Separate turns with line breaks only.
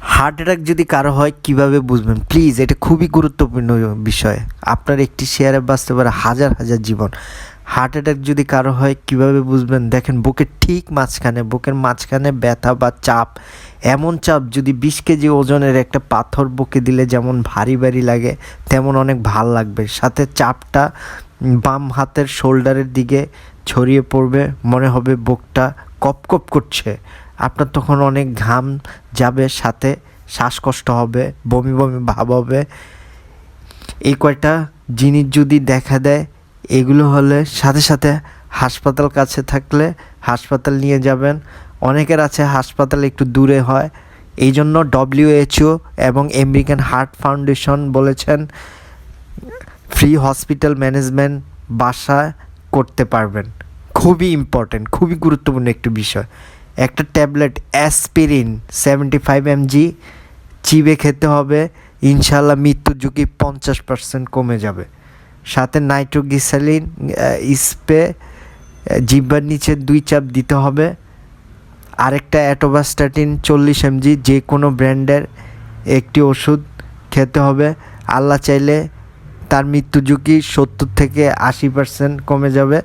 Heart attack যদি কারও হয়, কীভাবে বুঝবেন? প্লিজ এটা খুবই গুরুত্বপূর্ণ বিষয়। আপনার একটি শেয়ারে বাঁচতে পারে হাজার হাজার জীবন। হার্ট অ্যাটাক যদি কারও হয়, কীভাবে বুঝবেন? দেখেন, বুকের ঠিক মাঝখানে, বুকের মাঝখানে ব্যথা বা চাপ, এমন চাপ যদি বিশ কেজি ওজনের একটা পাথর বুকে দিলে যেমন ভারী ভারী লাগে, তেমন অনেক ভালো লাগবে। সাথে চাপটা বাম হাতের শোল্ডারের দিকে ছড়িয়ে পড়বে, মনে হবে বুকটা কপ কপ করছে। আপনার তখন অনেক ঘাম যাবে, সাথে শ্বাসকষ্ট হবে, বমি বমি ভাব হবে। এই কয়টা জিনিস যদি দেখা দেয়, এগুলো হলে সাথে সাথে হাসপাতাল কাছে থাকলে হাসপাতাল নিয়ে যাবেন। অনেকের আছে হাসপাতাল একটু দূরে হয়। এই জন্য ডব্লিউএইচও এবং আমেরিকান হার্ট ফাউন্ডেশন বলেছেন ফ্রি হসপিটাল ম্যানেজমেন্ট বাসা করতে পারবেন। খুবই ইম্পর্টেন্ট খুবই গুরুত্বপূর্ণ একটি বিষয়। একটা tablet, aspirin seventy five mg চিবে খেতে হবে ইনশাল্লাহ মৃত্যু ঝুঁকি পঞ্চাশ পার্সেন্ট কমে যাবে। সাথে নাইট্রোগ্লিসারিন স্প্রে জিব্বার নিচে দুই চাপ দিতে হবে। আরেকটা অ্যাটোবাস্টাটিন, চল্লিশ এমজি যে কোনো ব্র্যান্ডের একটি ওষুধ খেতে হবে। আল্লাহ চাইলে তার মৃত্যু ঝুঁকি সত্তর থেকে আশি পার্সেন্ট কমে যাবে।